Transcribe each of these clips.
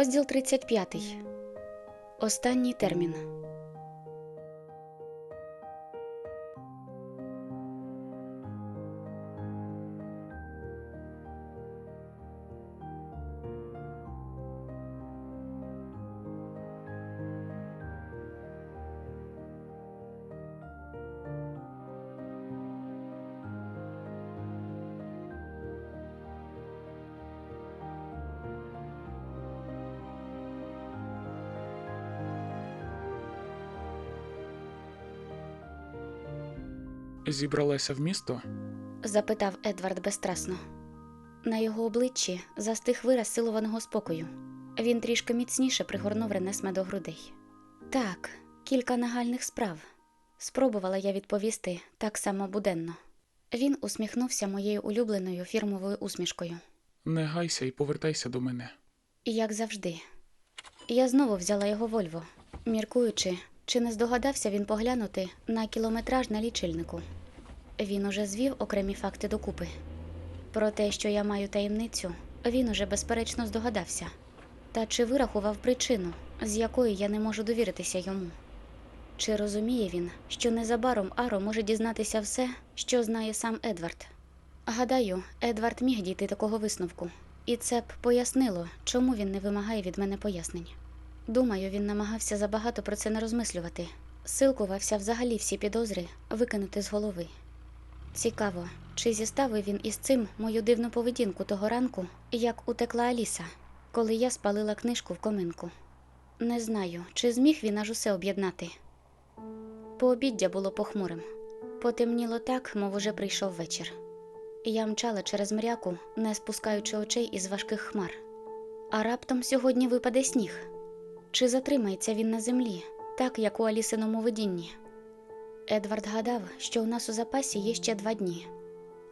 Розділ 35. Останній термін. Зібралася в місто? запитав Едвард безстрасно. На його обличчі застиг вираз силованого спокою. Він трішки міцніше пригорнув Ренесме до грудей. Так, кілька нагальних справ. Спробувала я відповісти так само буденно. Він усміхнувся моєю улюбленою фірмовою усмішкою. Не гайся і повертайся до мене. Як завжди. Я знову взяла його Вольво, міркуючи, чи не здогадався він поглянути на кілометраж на лічильнику. Він уже звів окремі факти докупи. Про те, що я маю таємницю, він уже безперечно здогадався. Та чи вирахував причину, з якої я не можу довіритися йому? Чи розуміє він, що незабаром Аро може дізнатися все, що знає сам Едвард? Гадаю, Едвард міг дійти такого висновку, і це б пояснило, чому він не вимагає від мене пояснень. Думаю, він намагався забагато про це не розмислювати, силкувався взагалі всі підозри викинути з голови. Цікаво, чи зіставив він із цим мою дивну поведінку того ранку, як утекла Аліса, коли я спалила книжку в коминку. Не знаю, чи зміг він аж усе об'єднати. Пообіддя було похмурим. Потемніло так, мов уже прийшов вечір. Я мчала через мряку, не спускаючи очей із важких хмар. А раптом сьогодні випаде сніг. Чи затримається він на землі, так як у Алісиному видінні? Едвард гадав, що у нас у запасі є ще два дні,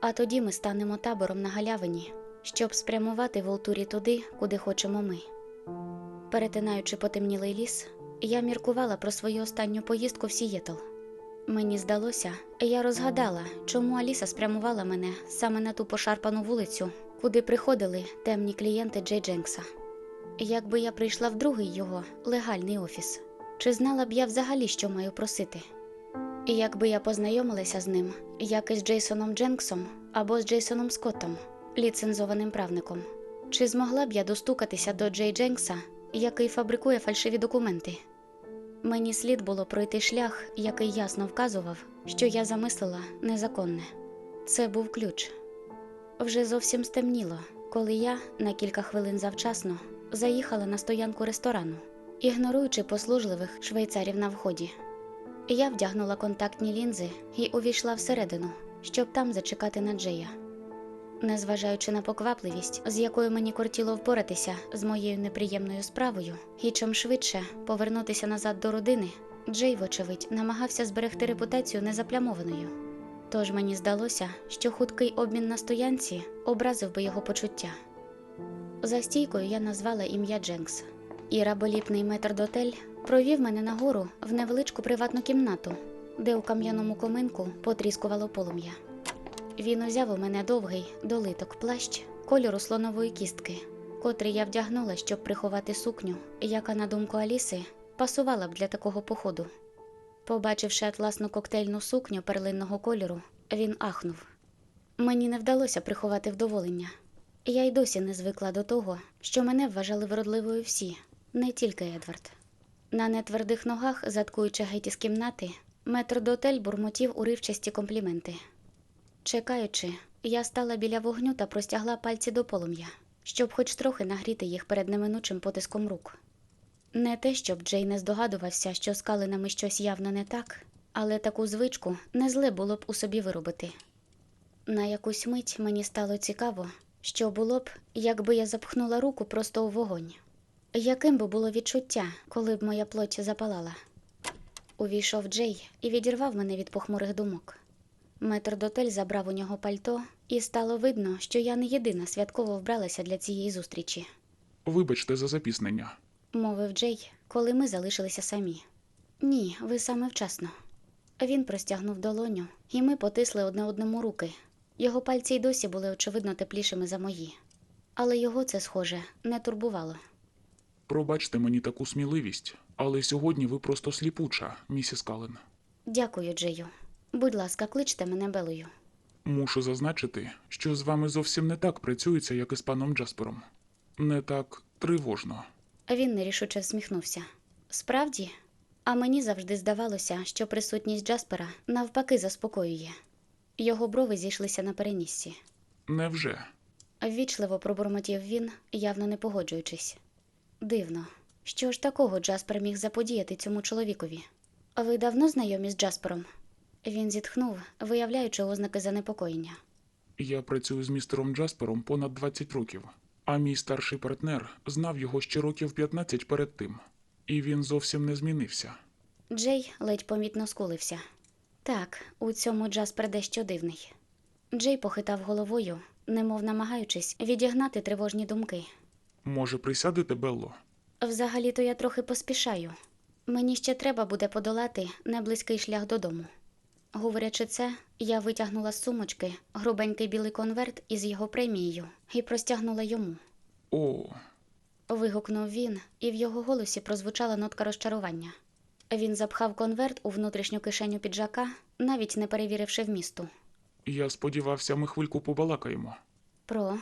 а тоді ми станемо табором на галявині, щоб спрямувати Волтурі туди, куди хочемо ми. Перетинаючи потемнілий ліс, я міркувала про свою останню поїздку в Сієтл. Мені здалося, я розгадала, чому Аліса спрямувала мене саме на ту пошарпану вулицю, куди приходили темні клієнти Джей Дженкса. Якби я прийшла в другий його легальний офіс, чи знала б я взагалі, що маю просити? І якби я познайомилася з ним, як із Джейсоном Дженксом або з Джейсоном Скоттом, ліцензованим правником, чи змогла б я достукатися до Джей Дженкса, який фабрикує фальшиві документи? Мені слід було пройти шлях, який ясно вказував, що я замислила незаконне. Це був ключ. Вже зовсім стемніло, коли я на кілька хвилин завчасно заїхала на стоянку ресторану, ігноруючи послужливих швейцарів на вході. Я вдягнула контактні лінзи і увійшла всередину, щоб там зачекати на Джея. Незважаючи на поквапливість, з якою мені кортіло впоратися з моєю неприємною справою, і чим швидше повернутися назад до родини, Джей, вочевидь, намагався зберегти репутацію незаплямованою. Тож мені здалося, що хуткий обмін на стоянці образив би його почуття. За стійкою я назвала ім'я Дженкс, і раболіпний метрдотель провів мене нагору в невеличку приватну кімнату, де у кам'яному коминку потріскувало полум'я. Він узяв у мене довгий долиток плащ кольору слонової кістки, котрий я вдягнула, щоб приховати сукню, яка, на думку Аліси, пасувала б для такого походу. Побачивши атласну коктейльну сукню перлинного кольору, він ахнув. Мені не вдалося приховати вдоволення. Я й досі не звикла до того, що мене вважали вродливою всі, не тільки Едвард. На нетвердих ногах, заткуючи геть із кімнати, метрдотель бурмотів уривчасті компліменти. Чекаючи, я стала біля вогню та простягла пальці до полум'я, щоб хоч трохи нагріти їх перед неминучим потиском рук. Не те, щоб Джей не здогадувався, що з калинами щось явно не так, але таку звичку не зле було б у собі виробити. На якусь мить мені стало цікаво, що було б, якби я запхнула руку просто у вогонь. Яким би було відчуття, коли б моя плоть запалала? Увійшов Джей і відірвав мене від похмурих думок. Метрдотель забрав у нього пальто, і стало видно, що я не єдина святково вбралася для цієї зустрічі, Вибачте за запізнення. мовив Джей, коли ми залишилися самі. Ні, ви саме вчасно. Він простягнув долоню, і ми потисли одне одному руки. Його пальці й досі були очевидно теплішими за мої. Але його це, схоже, не турбувало. Пробачте мені таку сміливість, але сьогодні ви просто сліпуча, місіс Кален. Дякую, Джею. Будь ласка, кличте мене Белою. Мушу зазначити, що з вами зовсім не так працюється, як і з паном Джаспером. Не так тривожно. Він нерішуче всміхнувся. Справді, а мені завжди здавалося, що присутність Джаспера навпаки заспокоює. Його брови зійшлися на переніссі. Невже? Ввічливо пробурмотів він, явно не погоджуючись. Дивно, що ж такого Джаспер міг заподіяти цьому чоловікові? Ви давно знайомі з Джаспером? Він зітхнув, виявляючи ознаки занепокоєння. Я працюю з містером Джаспером понад 20 років, а мій старший партнер знав його ще років 15 перед тим, і він зовсім не змінився. Джей ледь помітно скулився. Так, у цьому Джаспер дещо дивний. Джей похитав головою, немов намагаючись відігнати тривожні думки. Може, присядете, Белло? Взагалі-то я трохи поспішаю. Мені ще треба буде подолати неблизький шлях додому. Говорячи це, я витягнула з сумочки грубенький білий конверт із його премією і простягнула йому. О, Вигукнув він, і в його голосі прозвучала нотка розчарування. Він запхав конверт у внутрішню кишеню піджака, навіть не перевіривши вмісту. я сподівався, ми хвильку побалакаємо. Про,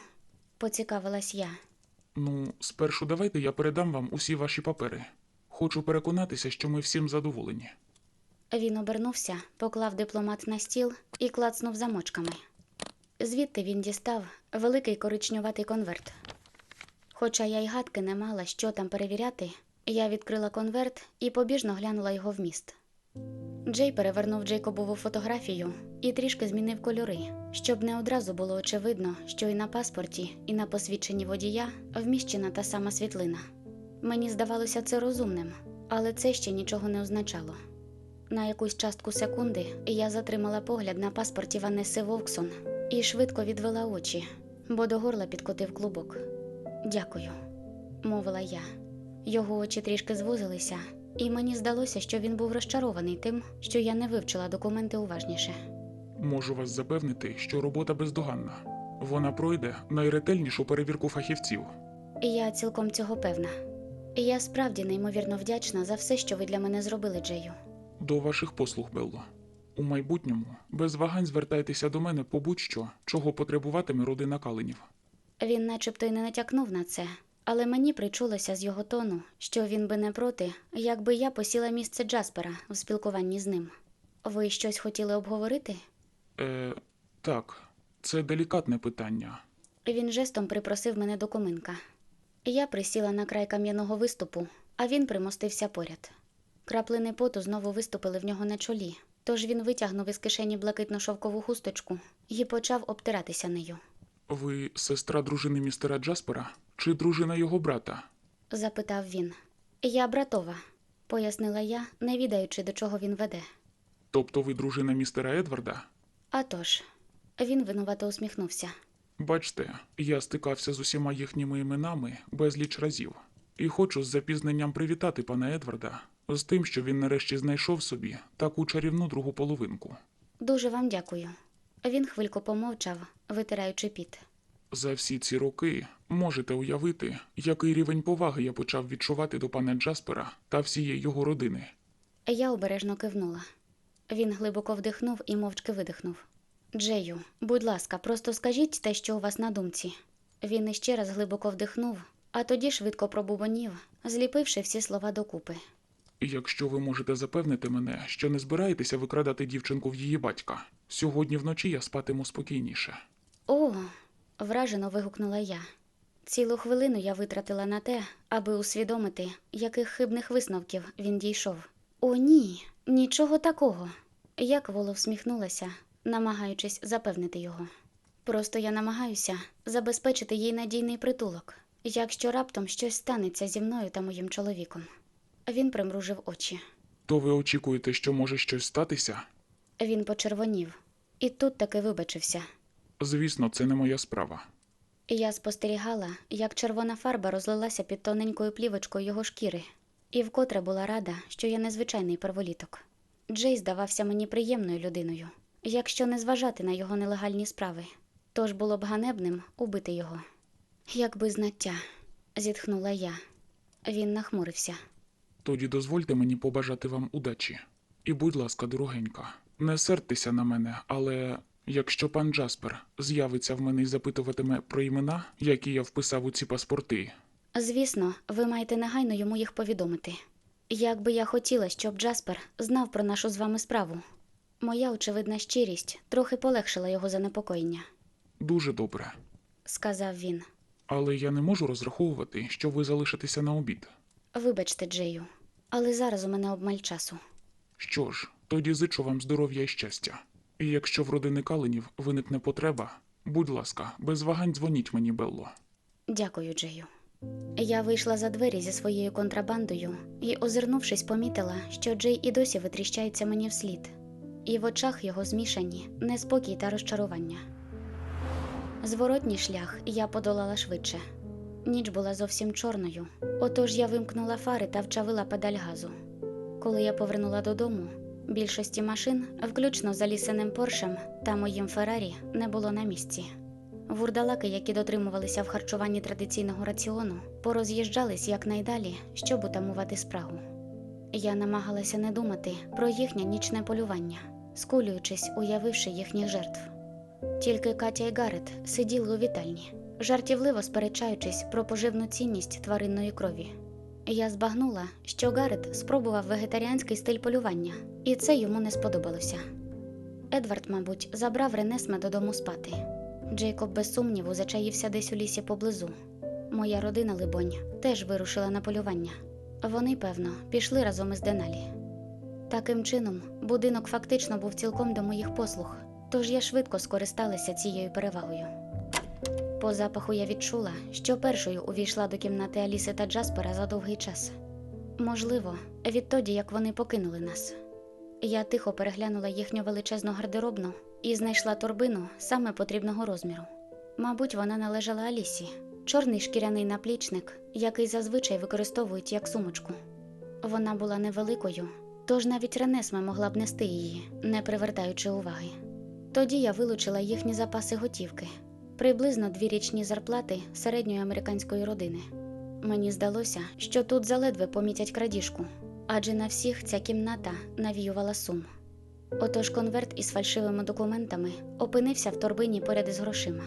поцікавилась я. Ну, спершу давайте я передам вам усі ваші папери. Хочу переконатися, що ми всім задоволені. Він обернувся, поклав дипломат на стіл і клацнув замочками. Звідти він дістав великий коричневатий конверт. Хоча я й гадки не мала, що там перевіряти, я відкрила конверт і побіжно глянула його вміст. Джей перевернув Джейкобову фотографію і трішки змінив кольори, щоб не одразу було очевидно, що і на паспорті, і на посвідченні водія вміщена та сама світлина. Мені здавалося це розумним, але це ще нічого не означало. На якусь частку секунди я затримала погляд на паспорті Ванеси Вовксон і швидко відвела очі, бо до горла підкотив клубок. Дякую, мовила я. Його очі трішки звузилися, і мені здалося, що він був розчарований тим, що я не вивчила документи уважніше. Можу вас запевнити, що робота бездоганна. Вона пройде найретельнішу перевірку фахівців. Я цілком цього певна. Я справді неймовірно вдячна за все, що ви для мене зробили, Джею. До ваших послуг, Белло. У майбутньому без вагань звертайтеся до мене по будь-що, чого потребуватиме родина Каленів. Він начебто й не натякнув на це, але мені причулося з його тону, що він би не проти, якби я посіла місце Джаспера у спілкуванні з ним. Ви щось хотіли обговорити? Е, так, це делікатне питання. Він жестом припросив мене до коминка. Я присіла на край кам'яного виступу, а він примостився поряд. Краплини поту знову виступили в нього на чолі, тож він витягнув із кишені блакитну шовкову хусточку і почав обтиратися нею. Ви сестра дружини містера Джаспера чи дружина його брата? запитав він. Я братова, пояснила я, не відаючи, до чого він веде. Тобто ви дружина містера Едварда? А тож, він винувато усміхнувся. Бачте, я стикався з усіма їхніми іменами безліч разів, і хочу з запізненням привітати пана Едварда з тим, що він нарешті знайшов собі таку чарівну другу половинку. Дуже вам дякую. Він хвильку помовчав, витираючи піт. За всі ці роки можете уявити, який рівень поваги я почав відчувати до пана Джаспера та всієї його родини. Я обережно кивнула. Він глибоко вдихнув і мовчки видихнув. Джею, будь ласка, просто скажіть те, що у вас на думці. Він іще раз глибоко вдихнув, а тоді швидко пробубонів, зліпивши всі слова докупи. Якщо ви можете запевнити мене, що не збираєтеся викрадати дівчинку в її батька, сьогодні вночі я спатиму спокійніше. О, вражено вигукнула я. Цілу хвилину я витратила на те, аби усвідомити, яких хибних висновків він дійшов. О, ні, нічого такого. Я кволо всміхнулася, намагаючись запевнити його. Просто я намагаюся забезпечити їй надійний притулок, якщо раптом щось станеться зі мною та моїм чоловіком. Він примружив очі. То ви очікуєте, що може щось статися? Він почервонів, і тут таки вибачився. Звісно, це не моя справа. Я спостерігала, як червона фарба розлилася під тоненькою плівочкою його шкіри, і вкотре була рада, що я незвичайний перволіток. Джей здавався мені приємною людиною, якщо не зважати на його нелегальні справи. Тож було б ганебним убити його. Якби знаття, зітхнула я. Він нахмурився. Тоді дозвольте мені побажати вам удачі. І, будь ласка, дорогенька, не сертеся на мене, але якщо пан Джаспер з'явиться в мене і запитуватиме про імена, які я вписав у ці паспорти, Звісно, ви маєте негайно йому їх повідомити. Як би я хотіла, щоб Джаспер знав про нашу з вами справу. Моя очевидна щирість трохи полегшила його занепокоєння, дуже добре. сказав він. Але я не можу розраховувати, що ви залишитеся на обід. Вибачте, Джею, але зараз у мене обмаль часу. Що ж, тоді зичу вам здоров'я і щастя. І якщо в родини Каленів виникне потреба, будь ласка, без вагань дзвоніть мені, Белло. Дякую, Джею. Я вийшла за двері зі своєю контрабандою і, озирнувшись, помітила, що Джей і досі витріщається мені вслід, і в очах його змішані неспокій та розчарування. Зворотній шлях я подолала швидше. Ніч була зовсім чорною, отож я вимкнула фари та вчавила педаль газу. Коли я повернула додому, більшості машин, включно з Алісиним Поршем та моїм Феррарі, не було на місці. Вурдалаки, які дотримувалися в харчуванні традиційного раціону, пороз'їжджались якнайдалі, щоб утамувати спрагу. Я намагалася не думати про їхнє нічне полювання, скулюючись, уявивши їхніх жертв. Тільки Катя і Гарет сиділи у вітальні, жартівливо сперечаючись про поживну цінність тваринної крові. Я збагнула, що Гарет спробував вегетаріанський стиль полювання, і це йому не сподобалося. Едвард, мабуть, забрав Ренесме додому спати. Джейкоб без сумніву зачаївся десь у лісі поблизу. Моя родина, либонь, теж вирушила на полювання. Вони, певно, пішли разом із Деналі. Таким чином, будинок фактично був цілком до моїх послуг, тож я швидко скористалася цією перевагою. По запаху я відчула, що першою увійшла до кімнати Аліси та Джаспера за довгий час. Можливо, відтоді, як вони покинули нас. Я тихо переглянула їхню величезну гардеробну і знайшла торбину саме потрібного розміру. Мабуть, вона належала Алісі, чорний шкіряний наплічник, який зазвичай використовують як сумочку. Вона була невеликою, тож навіть Ренесма могла б нести її, не привертаючи уваги. Тоді я вилучила їхні запаси готівки, приблизно дві річні зарплати середньої американської родини. Мені здалося, що тут заледве помітять крадіжку, адже на всіх ця кімната навіювала сум. Отож конверт із фальшивими документами опинився в торбині поряд із грошима.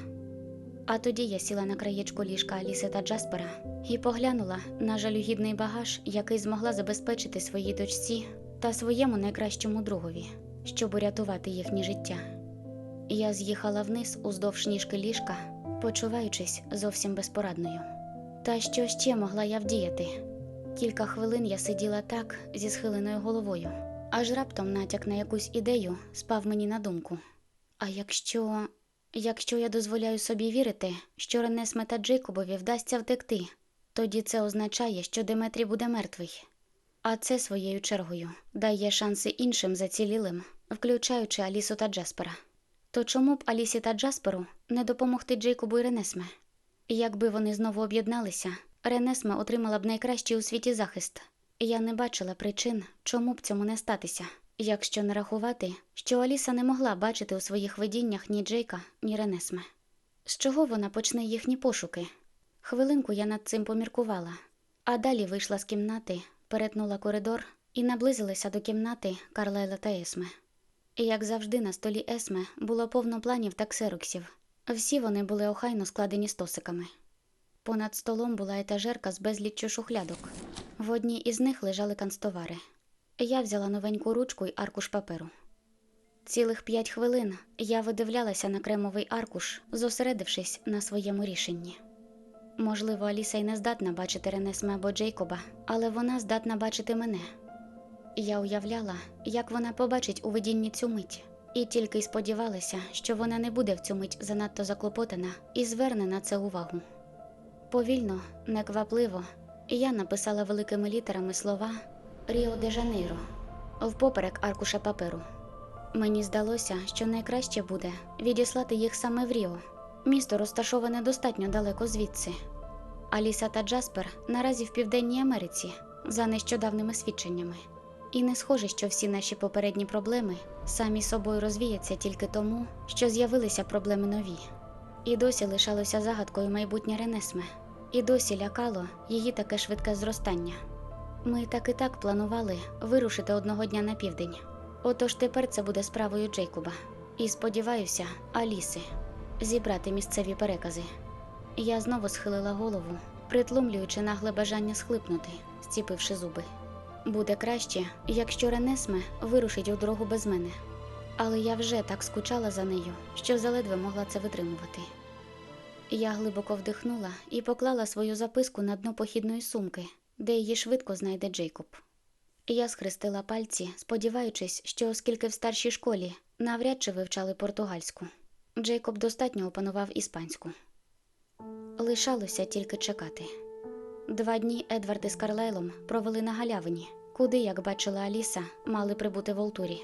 А тоді я сіла на краєчку ліжка Аліси та Джаспера і поглянула на жалюгідний багаж, який змогла забезпечити своїй дочці та своєму найкращому другові, щоб урятувати їхнє життя. Я з'їхала вниз уздовж ніжки ліжка, почуваючись зовсім безпорадною. Та що ще могла я вдіяти? Кілька хвилин я сиділа так зі схиленою головою, аж раптом натяк на якусь ідею спав мені на думку. А якщо. Якщо я дозволяю собі вірити, що Ренесме та Джейкобові вдасться втекти, тоді це означає, що Деметрій буде мертвий. А це своєю чергою дає шанси іншим зацілілим, включаючи Алісу та Джаспера. То чому б Алісі та Джасперу не допомогти Джейкобу і Ренесме? Якби вони знову об'єдналися, Ренесме отримала б найкращий у світі захист. Я не бачила причин, чому б цьому не статися, якщо не рахувати, що Аліса не могла бачити у своїх видіннях ні Джейка, ні Ренесме. З чого вона почне їхні пошуки? Хвилинку я над цим поміркувала, а далі вийшла з кімнати, перетнула коридор і наблизилася до кімнати Карлайла та Есме. Як завжди, на столі Есме було повно планів та ксероксів. Всі вони були охайно складені стосиками. Понад столом була етажерка з безліччю шухлядок. В одній із них лежали канцтовари. Я взяла новеньку ручку й аркуш паперу. Цілих п'ять хвилин я видивлялася на кремовий аркуш, зосередившись на своєму рішенні. Можливо, Аліса й не здатна бачити Ренесме або Джейкоба, але вона здатна бачити мене. Я уявляла, як вона побачить у видінні цю мить, і тільки й сподівалася, що вона не буде в цю мить занадто заклопотана і зверне на це увагу. Повільно, неквапливо, я написала великими літерами слова Ріо де Жанейро впоперек аркуша паперу. Мені здалося, що найкраще буде відіслати їх саме в Ріо. Місто розташоване достатньо далеко звідси. Аліса та Джаспер наразі в Південній Америці за нещодавними свідченнями. І не схоже, що всі наші попередні проблеми самі собою розвіяться тільки тому, що з'явилися проблеми нові. І досі лишалося загадкою майбутнє Ренесме, і досі лякало її таке швидке зростання. Ми так і так планували вирушити одного дня на південь. Отож тепер це буде справою Джейкоба. І сподіваюся, Аліси зібрати місцеві перекази. Я знову схилила голову, притлумлюючи нагле бажання схлипнути, зціпивши зуби. Буде краще, якщо Ренесме вирушить у дорогу без мене. Але я вже так скучала за нею, що заледве могла це витримувати. Я глибоко вдихнула і поклала свою записку на дно похідної сумки, де її швидко знайде Джейкоб. Я схрестила пальці, сподіваючись, що оскільки в старшій школі навряд чи вивчали португальську, Джейкоб достатньо опанував іспанську. Лишалося тільки чекати. Два дні Едвард із Карлайлом провели на галявині, куди, як бачила Аліса, мали прибути Волтурі.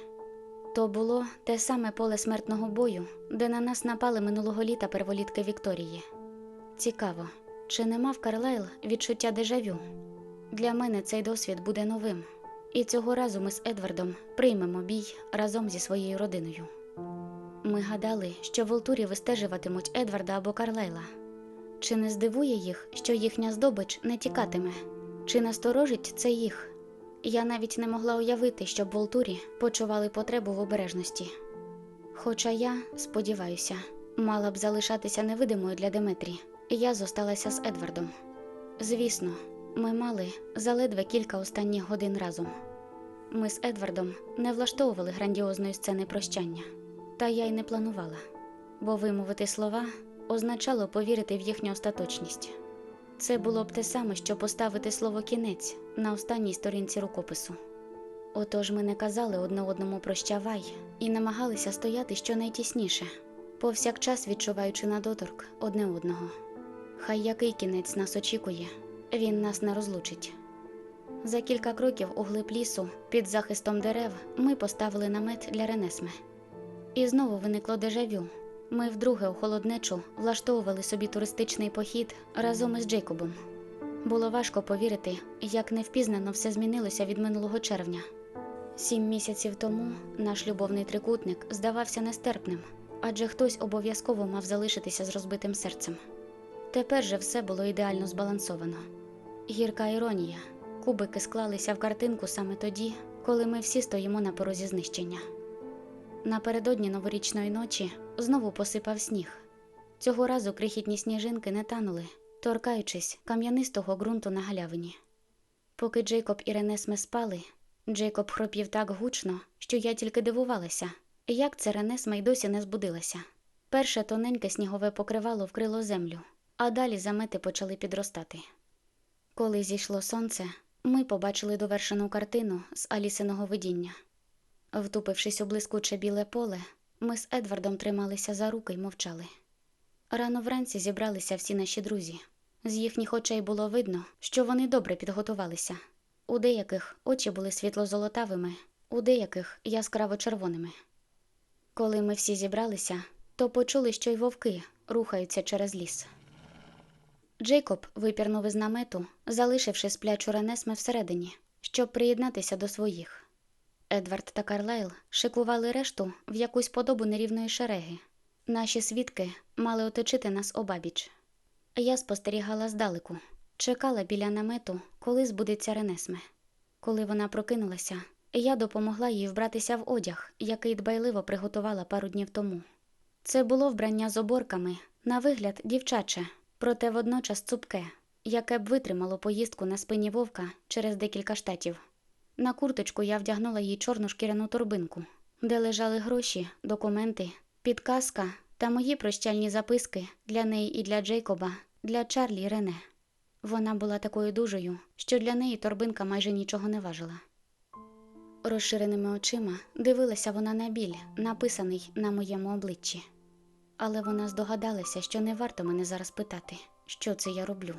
То було те саме поле смертного бою, де на нас напали минулого літа перволітки Вікторії. Цікаво, чи не мав Карлайл відчуття дежавю? Для мене цей досвід буде новим, і цього разу ми з Едвардом приймемо бій разом зі своєю родиною. Ми гадали, що Волтурі вистежуватимуть Едварда або Карлайла. Чи не здивує їх, що їхня здобич не тікатиме? Чи насторожить це їх? Я навіть не могла уявити, щоб Волтурі почували потребу в обережності. Хоча я, сподіваюся, мала б залишатися невидимою для Деметрі, я зосталася з Едвардом. Звісно, ми мали заледве кілька останніх годин разом. Ми з Едвардом не влаштовували грандіозної сцени прощання, та я й не планувала, бо вимовити слова означало повірити в їхню остаточність. Це було б те саме, що поставити слово кінець на останній сторінці рукопису. Отож ми не казали одне одному прощавай і намагалися стояти щонайтісніше, повсякчас відчуваючи на доторк одне одного. Хай який кінець нас очікує, він нас не розлучить. За кілька кроків у глиб лісу, під захистом дерев, ми поставили намет для Ренесме. І знову виникло дежавю. Ми вдруге у холоднечу влаштовували собі туристичний похід разом із Джейкобом. Було важко повірити, як невпізнано все змінилося від минулого червня. Сім місяців тому наш любовний трикутник здавався нестерпним, адже хтось обов'язково мав залишитися з розбитим серцем. Тепер же все було ідеально збалансовано. Гірка іронія. Кубики склалися в картинку саме тоді, коли ми всі стоїмо на порозі знищення. Напередодні новорічної ночі знову посипав сніг. Цього разу крихітні сніжинки не танули, торкаючись кам'янистого ґрунту на галявині. Поки Джейкоб і Ренесме спали, Джейкоб хропів так гучно, що я тільки дивувалася, як це Ренесме й досі не збудилася. Перше тоненьке снігове покривало вкрило землю, а далі замети почали підростати. Коли зійшло сонце, ми побачили довершену картину з Алісиного видіння. Втупившись у блискуче біле поле, ми з Едвардом трималися за руки й мовчали. Рано вранці зібралися всі наші друзі. З їхніх очей було видно, що вони добре підготувалися. У деяких очі були світло-золотавими, у деяких яскраво червоними. Коли ми всі зібралися, то почули, що й вовки рухаються через ліс. Джейкоб випірнув із намету, залишивши сплячу Ренесме всередині, щоб приєднатися до своїх. Едвард та Карлайл шикували решту в якусь подобу нерівної шереги. Наші свідки мали оточити нас обабіч. Я спостерігала здалеку, чекала біля намету, коли збудеться Ренесме. Коли вона прокинулася, я допомогла їй вбратися в одяг, який дбайливо приготувала пару днів тому. Це було вбрання з оборками, на вигляд дівчаче, проте водночас цупке, яке б витримало поїздку на спині вовка через декілька штатів. На курточку я вдягнула їй чорну шкіряну торбинку, де лежали гроші, документи, підказка та мої прощальні записки для неї і для Джейкоба, для Чарлі і Рене. Вона була такою дужою, що для неї торбинка майже нічого не важила. Розширеними очима дивилася вона на біль, написаний на моєму обличчі. Але вона здогадалася, що не варто мене зараз питати. що це я роблю.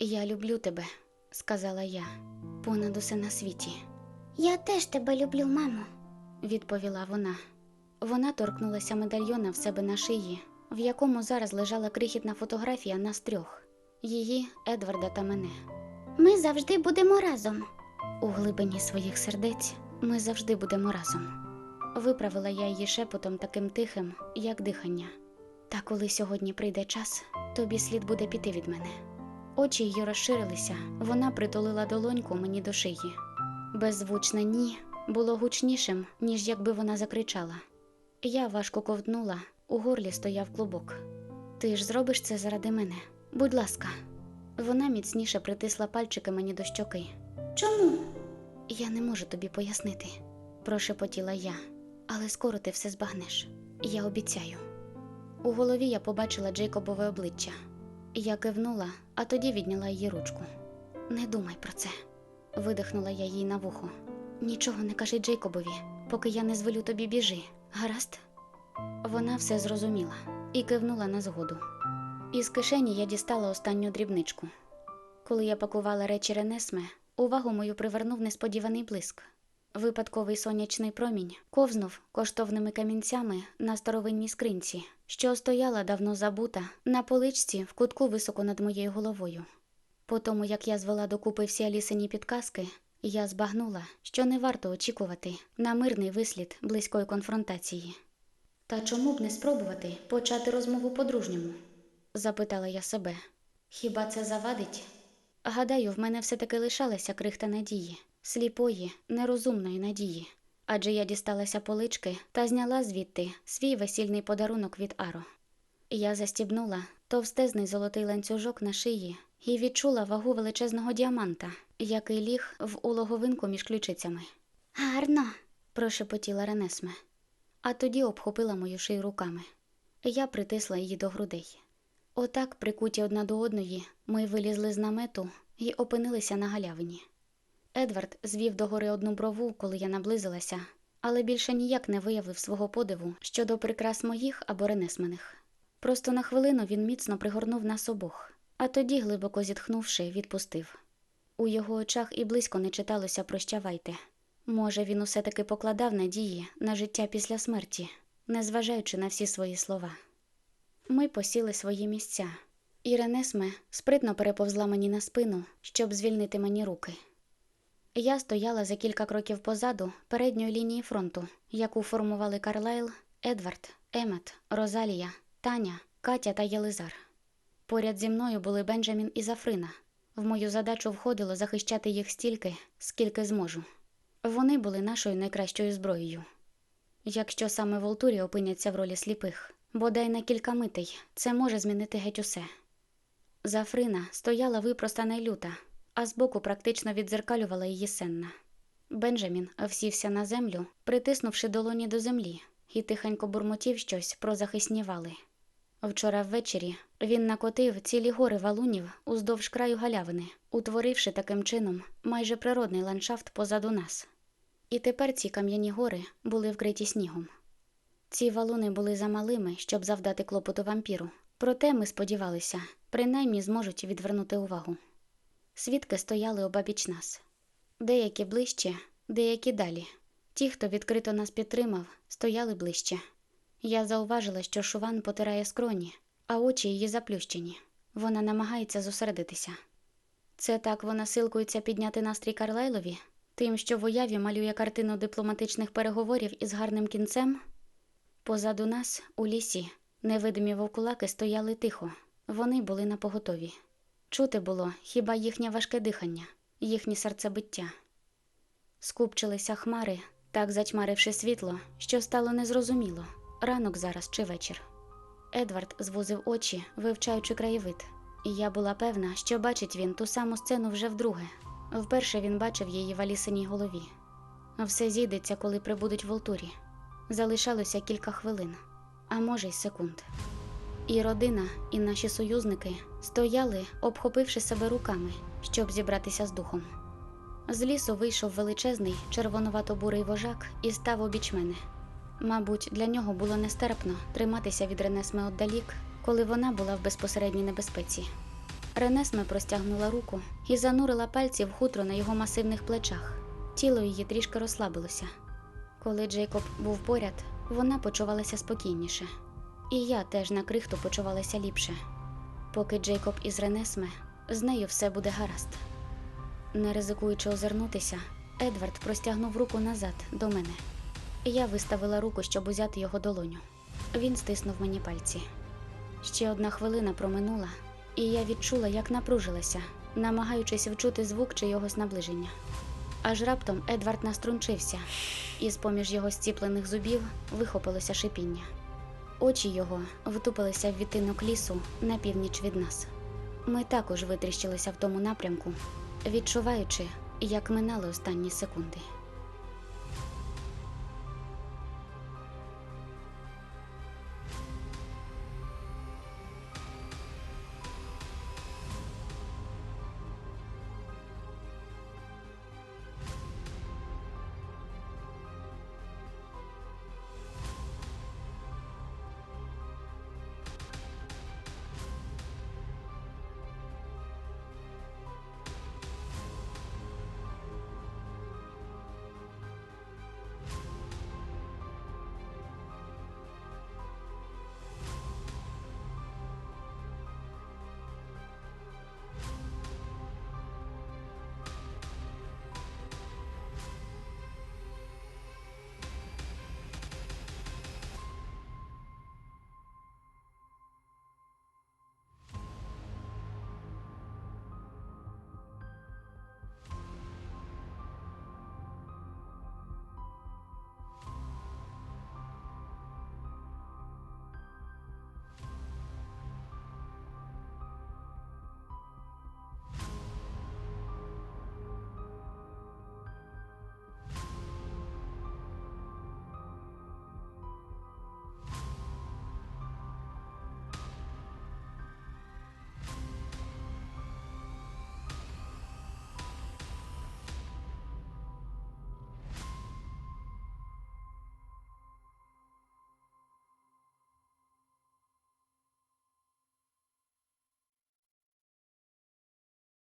Я люблю тебе, сказала я, понад усе на світі, Я теж тебе люблю, мамо. відповіла вона. Вона торкнулася медальйона в себе на шиї, в якому зараз лежала крихітна фотографія нас трьох її, Едварда та мене. Ми завжди будемо разом. У глибині своїх сердець ми завжди будемо разом. Виправила я її шепотом таким тихим, як дихання. Та коли сьогодні прийде час, тобі слід буде піти від мене. Очі її розширилися, вона притулила долоньку мені до шиї. Беззвучне ні було гучнішим, ніж якби вона закричала. Я важко ковтнула, у горлі стояв клубок. Ти ж зробиш це заради мене. Будь ласка. Вона міцніше притисла пальчики мені до щоки. Чому? Я не можу тобі пояснити, прошепотіла я, але скоро ти все збагнеш. Я обіцяю. У голові я побачила Джейкобове обличчя. Я кивнула, а тоді відняла її ручку. Не думай про це, видихнула я їй на вухо. Нічого не кажи Джейкобові, поки я не звелю тобі біжи, гаразд? Вона все зрозуміла і кивнула на згоду. Із кишені я дістала останню дрібничку. Коли я пакувала речі Ренесме, увагу мою привернув несподіваний блиск. Випадковий сонячний промінь ковзнув коштовними камінцями на старовинній скринці, що стояла давно забута на поличці в кутку високо над моєю головою. По тому, як я звела докупи всі Алісині підказки, я збагнула, що не варто очікувати на мирний вислід близької конфронтації. Та чому б не спробувати почати розмову по-дружньому? запитала я себе. Хіба це завадить? Гадаю, в мене все-таки лишалася крихта надії, сліпої, нерозумної надії. Адже я дісталася полички та зняла звідти свій весільний подарунок від Аро. Я застібнула товстезний золотий ланцюжок на шиї і відчула вагу величезного діаманта, який ліг в улоговинку між ключицями. Гарно. Прошепотіла Ренесме, а тоді обхопила мою шию руками. Я притисла її до грудей. Отак, прикуті одна до одної, ми вилізли з намету і опинилися на галявині. Едвард звів догори одну брову, коли я наблизилася, але більше ніяк не виявив свого подиву щодо прикрас моїх або ренесмених. Просто на хвилину він міцно пригорнув нас обох, а тоді, глибоко зітхнувши, відпустив. У його очах і близько не читалося прощавайте. Може, він усе таки покладав надії на життя після смерті, незважаючи на всі свої слова. Ми посіли свої місця, і Ренесме спритно переповзла мені на спину, щоб звільнити мені руки. Я стояла за кілька кроків позаду передньої лінії фронту, яку формували Карлайл, Едвард, Емет, Розалія, Таня, Катя та Єлизар. Поряд зі мною були Бенджамін і Зафрина. В мою задачу входило захищати їх стільки, скільки зможу. Вони були нашою найкращою зброєю. Якщо саме Волтурі опиняться в ролі сліпих, бодай на кілька митей, це може змінити геть усе. Зафрина стояла випростана й люта, а збоку практично віддзеркалювала її сенна. Бенджамін всівся на землю, притиснувши долоні до землі, і тихенько бурмотів щось про захисні вали. Вчора ввечері він накотив цілі гори валунів уздовж краю галявини, утворивши таким чином майже природний ландшафт позаду нас. І тепер ці кам'яні гори були вкриті снігом. Ці валуни були замалими, щоб завдати клопоту вампіру, проте ми сподівалися, принаймні зможуть відвернути увагу. Свідки стояли обабіч нас. Деякі ближче, деякі далі. Ті, хто відкрито нас підтримав, стояли ближче. Я зауважила, що Шуван потирає скроні, а очі її заплющені. Вона намагається зосередитися. Це так вона силкується підняти настрій Карлайлові, тим, що в уяві малює картину дипломатичних переговорів із гарним кінцем. Позаду нас, у лісі, невидимі вовкулаки стояли тихо, вони були на поготові. Чути було хіба їхнє важке дихання, їхнє серцебиття. Скупчилися хмари, так затьмаривши світло, що стало незрозуміло ранок зараз чи вечір. Едвард звузив очі, вивчаючи краєвид, і я була певна, що бачить він ту саму сцену вже вдруге. Вперше він бачив її в Алісиній голові. Все зійдеться, коли прибудуть Волтурі. Залишалося кілька хвилин, а може й секунд. І родина, і наші союзники стояли, обхопивши себе руками, щоб зібратися з духом. З лісу вийшов величезний червонувато-бурий вожак і став обіч мене. Мабуть, для нього було нестерпно триматися від Ренесми отдалік, коли вона була в безпосередній небезпеці. Ренесме простягнула руку і занурила пальці в хутро на його масивних плечах. Тіло її трішки розслабилося. Коли Джейкоб був поряд, вона почувалася спокійніше. І я теж на крихту почувалася ліпше. Поки Джейкоб із Ренесме, з нею все буде гаразд. Не ризикуючи озирнутися, Едвард простягнув руку назад до мене. Я виставила руку, щоб узяти його долоню. Він стиснув мені пальці. Ще одна хвилина проминула, і я відчула, як напружилася, намагаючись вчути звук чийогось наближення. Аж раптом Едвард наструнчився, і з поміж його зціплених зубів вихопилося шипіння. Очі його втупилися в відтинок лісу на північ від нас. Ми також витріщилися в тому напрямку, відчуваючи, як минали останні секунди.